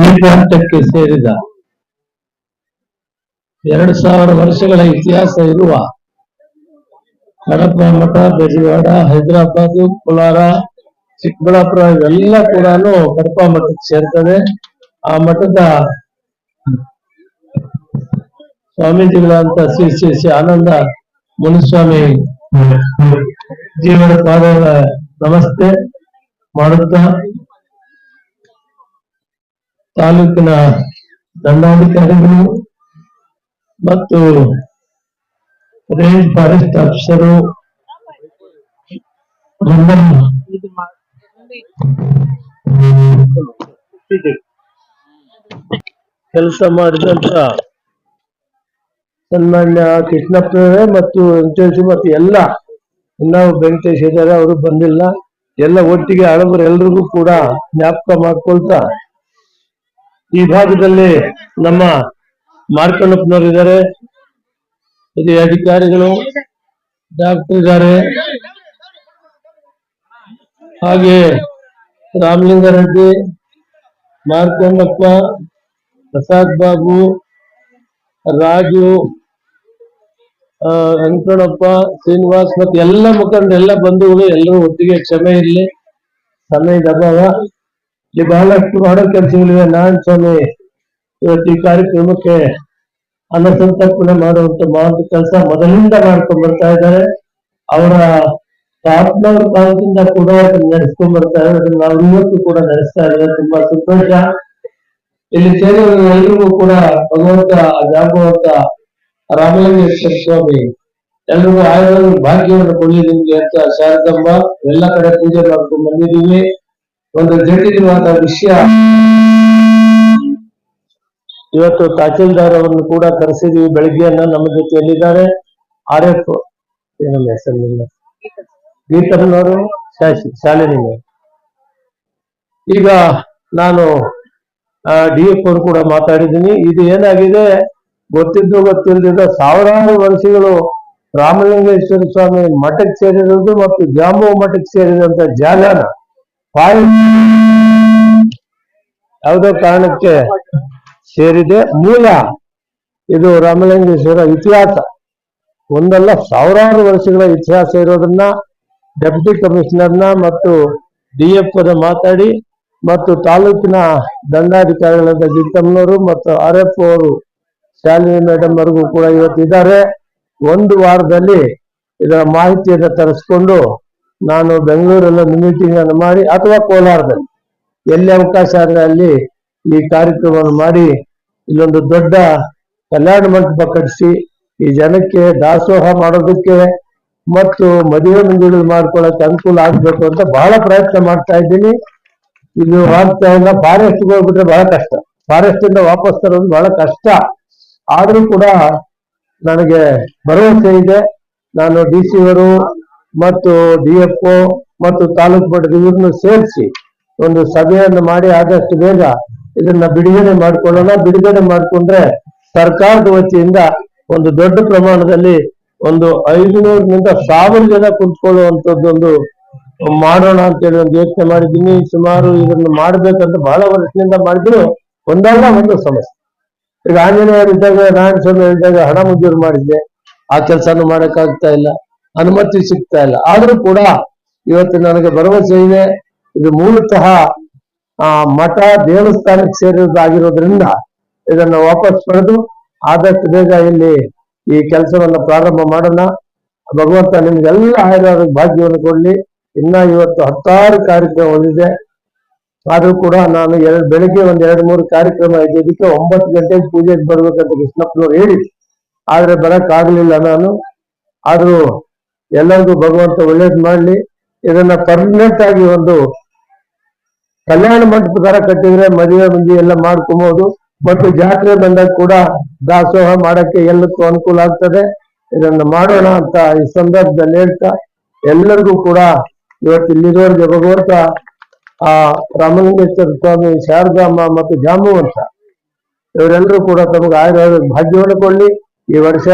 ಈ ಹಂತಕ್ಕೆ ಸೇರಿದ ಎರಡು ಸಾವಿರ ವರ್ಷಗಳ ಇತಿಹಾಸ ಇರುವ ಕಡಪ ಮಠ ಬೆಜವಾಡ ಹೈದರಾಬಾದ್ ಕೋಲಾರ ಚಿಕ್ಕಬಳ್ಳಾಪುರ ಇವೆಲ್ಲ ಕೂಡ ಕಡಪ ಮಠಕ್ಕೆ ಸೇರ್ತದೆ ಆ ಮಠದ ಸ್ವಾಮೀಜಿಗಳಂತ ಶ್ರೀ ಶ್ರೀ ಶ್ರೀ ಆನಂದ ಮುನಿಸ್ವಾಮಿ ಜೀವನ ಪಾದಗಳ ನಮಸ್ತೆ ಮಾಡುತ್ತಾ ತಾಲೂಕಿನ ದಂಡಾಧಿಕಾರಿಗಳು ಮತ್ತು ರೇಂಜ್ ಫಾರೆಸ್ಟ್ ಆಫೀಸರು. ಕೆಲಸ ಮಾಡಿದಂತ ಸನ್ಮಾನ್ಯ ಕೃಷ್ಣಪ್ಪನವರೇ ಮತ್ತು ವೆಂಕಟೇಶ್ ಮತ್ತು ಎಲ್ಲ ಇನ್ನೂ ವೆಂಕಟೇಶ್ ಇದ್ದಾರೆ, ಅವರು ಬಂದಿಲ್ಲ. ಎಲ್ಲ ಒಟ್ಟಿಗೆ ಹಳಬರು ಎಲ್ರಿಗೂ ಕೂಡ ಜ್ಞಾಪಕ ಮಾಡ್ಕೊಳ್ತಾ ಈ ಭಾಗದಲ್ಲಿ ನಮ್ಮ ಮಾರ್ಕಂಡಪ್ಪನವರು ಇದ್ದಾರೆ ಹಿರಿಯ ಅಧಿಕಾರಿಗಳು ಡಾಕ್ಟರ್ ಇದ್ದಾರೆ ಹಾಗೆ ರಾಮಲಿಂಗಾರೆಡ್ಡಿ ಮಾರ್ಕಂಡಪ್ಪ ಪ್ರಸಾದ್ ಬಾಬು, ರಾಜು ವೆಂಕಟಪ್ಪ ಶ್ರೀನಿವಾಸ್ ಮತ್ತೆ ಎಲ್ಲ ಮುಖಂಡ ಎಲ್ಲ ಬಂಧುಗಳು ಎಲ್ಲರೂ ಒಟ್ಟಿಗೆ ಕ್ಷಮೆ ಇರಲಿ. ಸಮಯದ ಅಭಾವ. ಇಲ್ಲಿ ಬಹಳಷ್ಟು ಮಾಡೋ ಕೆಲಸಗಳಿವೆ. ನಾರಾಯಣ ಸ್ವಾಮಿ, ಇವತ್ತು ಈ ಕಾರ್ಯಕ್ರಮಕ್ಕೆ ಅನ್ನಸಂತರ್ಪಣೆ ಮಾಡುವಂತ ಮಾಡುವ ಕೆಲಸ ಮೊದಲಿಂದ ಮಾಡ್ಕೊಂಡ್ ಬರ್ತಾ ಇದ್ದಾರೆ. ಅವರ ತಾತನವ್ರ ಕಾಲದಿಂದ ಕೂಡ ನಡೆಸ್ಕೊಂಡ್ ಬರ್ತಾ ಇದ್ದಾರೆ. ನಾವು ಇವತ್ತು ಕೂಡ ನಡೆಸ್ತಾ ಇದ್ದಾರೆ ತುಂಬಾ ಸಂತೋಷ. ಇಲ್ಲಿ ಸೇರಿರುವ ಎಲ್ರಿಗೂ ಕೂಡ ಭಗವಂತ, ಜಾಗವಂತ ರಾಮಲಿಂಗೇಶ್ವರ ಸ್ವಾಮಿ, ಎಲ್ರಿಗೂ ಆಯುರ್ವೇದ ಭಾಗ್ಯವನ್ನು ಕೊಡಲಿ ನಿಮ್ಗೆ ಅಂತ ಶಾರದಮ್ಮ, ಎಲ್ಲ ಕಡೆ ಪೂಜೆ ಮಾಡ್ಕೊಂಡು ಬಂದಿದ್ದೀವಿ. ಒಂದು ಜಟಿಲವಾದ ವಿಷಯ. ಇವತ್ತು ತಹಸೀಲ್ದಾರ್ ಅವರನ್ನು ಕೂಡ ಕರೆಸಿದೀವಿ. ಬೆಳಿಗ್ಗೆಯನ್ನ ನಮ್ಮ ಜೊತೆಯಲ್ಲಿದ್ದಾರೆ ಆರ್ ಎಫ್ ಏನಮ್ಮ ಹೆಸರು ನಿಮ್ಮ ಗೀತಮ್ಮನವರು ಶಾಸಿ ಶಾಲಿನಿ ಈಗ ನಾನು ಡಿ ಎಫ್ ಅವರು ಕೂಡ ಮಾತಾಡಿದ್ದೀನಿ. ಇದು ಏನಾಗಿದೆ? ಗೊತ್ತಿದ್ದು ಗೊತ್ತಿಲ್ಲದಿದ್ದ ಸಾವಿರಾರು ವರ್ಷಗಳು ರಾಮಲಿಂಗೇಶ್ವರ ಸ್ವಾಮಿ ಮಠಕ್ಕೆ ಸೇರಿರೋದು ಮತ್ತು ಜಾಂಬೂ ಮಠಕ್ಕೆ ಸೇರಿದಂತ ಜಾಗನ ಯಾವುದೋ ಕಾರಣಕ್ಕೆ ಸೇರಿದೆ. ಮೂಲ, ಇದು ರಾಮಲಿಂಗೇಶ್ವರ ಇತಿಹಾಸ. ಒಂದಲ್ಲ, ಸಾವಿರಾರು ವರ್ಷಗಳ ಇತಿಹಾಸ ಇರೋದನ್ನ ಡೆಪ್ಯೂಟಿ ಕಮಿಷನರ್ನ ಮತ್ತು ಡಿ ಎಫ್ ಮಾತಾಡಿ ಮತ್ತು ತಾಲೂಕಿನ ದಂಡಾಧಿಕಾರಿಗಳಾದ ಜಿತ್ತಮ್ಮನವರು ಮತ್ತು ಆರ್ ಎಫ್ ಅವರು, ಶಾಲಿನಿ ಮೇಡಮ್ ಅವರಿಗೂ ಕೂಡ ಇವತ್ತಿದ್ದಾರೆ. ಒಂದು ವಾರದಲ್ಲಿ ಇದರ ಮಾಹಿತಿಯನ್ನು ತರಿಸ್ಕೊಂಡು ನಾನು ಬೆಂಗಳೂರಲ್ಲಿ ಮೀಟಿಂಗ್ ಅನ್ನು ಮಾಡಿ ಅಥವಾ ಕೋಲಾರದಲ್ಲಿ. ಎಲ್ಲಿ ಅವಕಾಶ ಆದ್ರೆ ಅಲ್ಲಿ ಈ ಕಾರ್ಯಕ್ರಮವನ್ನು ಮಾಡಿ ಇಲ್ಲೊಂದು ದೊಡ್ಡ ಕಲ್ಯಾಣ ಮಂಟಪ ಕಟ್ಟಿಸಿ ಈ ಜನಕ್ಕೆ ದಾಸೋಹ ಮಾಡೋದಕ್ಕೆ ಮತ್ತು ಮದುವೆ ಮಂದಿಗಳು ಮಾಡ್ಕೊಳ್ಳೋಕೆ ಅನುಕೂಲ ಆಗ್ಬೇಕು ಅಂತ ಬಹಳ ಪ್ರಯತ್ನ ಮಾಡ್ತಾ ಇದ್ದೀನಿ. ಇದು ಆಗ್ತಾ ಇಲ್ಲ ಫಾರೆಸ್ಟ್ ಹೋಗ್ಬಿಟ್ರೆ ಬಹಳ ಕಷ್ಟ. ಫಾರೆಸ್ಟ್ ಇಂದ ವಾಪಸ್ ತರೋದು ಬಹಳ ಕಷ್ಟ. ಆದ್ರೂ ಕೂಡ ನನಗೆ ಭರವಸೆ ಇದೆ. ನಾನು ಡಿ ಸಿ ಅವರು ಮತ್ತು ಡಿ ಎಫ್ ಮತ್ತು ತಾಲೂಕ್ ಮಟ್ಟದ ಇವ್ರನ್ನು ಸೇರಿಸಿ ಒಂದು ಸಭೆಯನ್ನು ಮಾಡಿ ಆದಷ್ಟು ಬೇಗ ಇದನ್ನ ಬಿಡುಗಡೆ ಮಾಡಿಕೊಳ್ಳೋಣ. ಬಿಡುಗಡೆ ಮಾಡ್ಕೊಂಡ್ರೆ ಸರ್ಕಾರದ ವತಿಯಿಂದ ಒಂದು ದೊಡ್ಡ ಪ್ರಮಾಣದಲ್ಲಿ ಒಂದು ಐದುನೂರರಿಂದ ಸಾವಿರ ಜನ ಕುಂತ್ಕೊಳ್ಳುವಂತದ್ದೊಂದು ಮಾಡೋಣ ಅಂತೇಳಿ ಒಂದು ಯೋಚನೆ ಮಾಡಿದ್ದೀನಿ. ಸುಮಾರು ಇದನ್ನು ಮಾಡ್ಬೇಕಂತ ಬಹಳ ವರ್ಷದಿಂದ ಮಾಡಿದ್ರು. ಒಂದಲ್ಲ ಒಂದು ಸಮಸ್ಯೆ. ಈಗ ಆಂಜನೇಯರು ಇದ್ದಾಗ ನಾರಾಯಣ ಸ್ವಾಮಿ ಇದ್ದಾಗ ಹಣ ಮಂಜೂರು ಮಾಡಿದ್ದೆ. ಆ ಕೆಲಸನೂ ಮಾಡೋಕ್ಕಾಗ್ತಾ ಇಲ್ಲ. ಅನುಮತಿ ಸಿಗ್ತಾ ಇಲ್ಲ. ಆದ್ರೂ ಕೂಡ ಇವತ್ತು ನನಗೆ ಭರವಸೆ ಇದೆ. ಇದು ಮೂಲತಃ, ಆ, ಮಠ ದೇವಸ್ಥಾನಕ್ಕೆ ಸೇರಿರೋದಾಗಿರೋದ್ರಿಂದ ಇದನ್ನು ವಾಪಸ್ ಪಡೆದು ಆದಷ್ಟು ಬೇಗ ಇಲ್ಲಿ ಈ ಕೆಲಸವನ್ನ ಪ್ರಾರಂಭ ಮಾಡೋಣ. ಭಗವಂತ ನಿಮ್ಗೆಲ್ಲ ಆಯುರ್ವೇದ ಭಾಗ್ಯವನ್ನು ಕೊಡ್ಲಿ. ಇನ್ನ ಇವತ್ತು ಹತ್ತಾರು ಕಾರ್ಯಕ್ರಮ ಹೊಂದಿದೆ ಆದ್ರೂ ಕೂಡ ನಾನು ಎರಡು, ಬೆಳಿಗ್ಗೆ ಒಂದ್ ಎರಡು, ಮೂರು ಕಾರ್ಯಕ್ರಮ ಇದ್ದಿದ್ದಕ್ಕೆ ಒಂಬತ್ತು ಗಂಟೆಗೆ ಪೂಜೆಗೆ ಬರ್ಬೇಕಂತ ಕೃಷ್ಣಪ್ಪನವ್ರು ಹೇಳಿ ಆದ್ರೆ ಬರಕ್ ನಾನು. ಆದ್ರೂ ಎಲ್ಲರಿಗೂ ಭಗವಂತ ಒಳ್ಳೇದ್ ಮಾಡ್ಲಿ. ಇದನ್ನ ಪರ್ಮನೆಂಟ್ ಆಗಿ ಒಂದು ಕಲ್ಯಾಣ ಮಂಟಪ ತರ ಕಟ್ಟಿದ್ರೆ ಮದುವೆ ಮಂದಿ ಎಲ್ಲ ಮಾಡ್ಕೊಬಹುದು ಮತ್ತು ಜಾತ್ರೆ ಬಂದಾಗ ಕೂಡ ದಾಸೋಹ ಮಾಡಕ್ಕೆ ಎಲ್ಲಕ್ಕೂ ಅನುಕೂಲ ಆಗ್ತದೆ. ಇದನ್ನ ಮಾಡೋಣ ಅಂತ ಈ ಸಂದರ್ಭದಲ್ಲಿ ಹೇಳ್ತಾ ಎಲ್ಲರಿಗೂ ಕೂಡ ಇವತ್ತು ಇಲ್ಲಿರೋರಿಗೆ ಭಗವಂತ, ಆ ರಾಮಲಿಂಗೇಶ್ವರ ಸ್ವಾಮಿ ಶಾರದಾಮ ಮತ್ತು ಜಾಮುವಂತ ಇವರೆಲ್ಲರೂ ಕೂಡ ತಮಗೆ ಆಯುರ್ವೇದ ಭಾಗ್ಯವನ್ನು ಕೊಡ್ಲಿ. ಈ ವರ್ಷ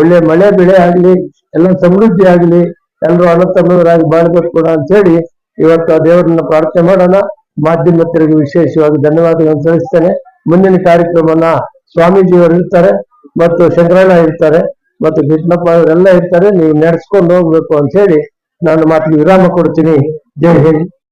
ಒಳ್ಳೆ ಮಳೆ ಬೆಳೆ ಆಗ್ಲಿ. ಎಲ್ಲ ಸಮೃದ್ಧಿ ಆಗಲಿ ಎಲ್ಲರೂ ಬಾಳ್ಬೇಕು ಕೂಡ ಅಂತ ಹೇಳಿ ಇವತ್ತು ಆ ದೇವರನ್ನ ಪ್ರಾರ್ಥನೆ ಮಾಡೋಣ. ಮಾಧ್ಯಮತ್ತರಿಗೆ ವಿಶೇಷವಾಗಿ ಧನ್ಯವಾದಗಳನ್ನು ತಿಳಿಸ್ತೇನೆ ಮುಂದಿನ ಕಾರ್ಯಕ್ರಮನ ಸ್ವಾಮೀಜಿಯವರು ಇರ್ತಾರೆ ಮತ್ತು ಶಂಕರಣ್ಣ ಇರ್ತಾರೆ ಮತ್ತು ಕೃಷ್ಣಪ್ಪ ಅವರೆಲ್ಲ ಇರ್ತಾರೆ. ನೀವು ನಡೆಸ್ಕೊಂಡು ಹೋಗ್ಬೇಕು ಅಂತ ಹೇಳಿ ನಾನು ಮಾತಿಗೆ ವಿರಾಮ ಕೊಡ್ತೀನಿ. ಜೈ ಹಿಂದ್.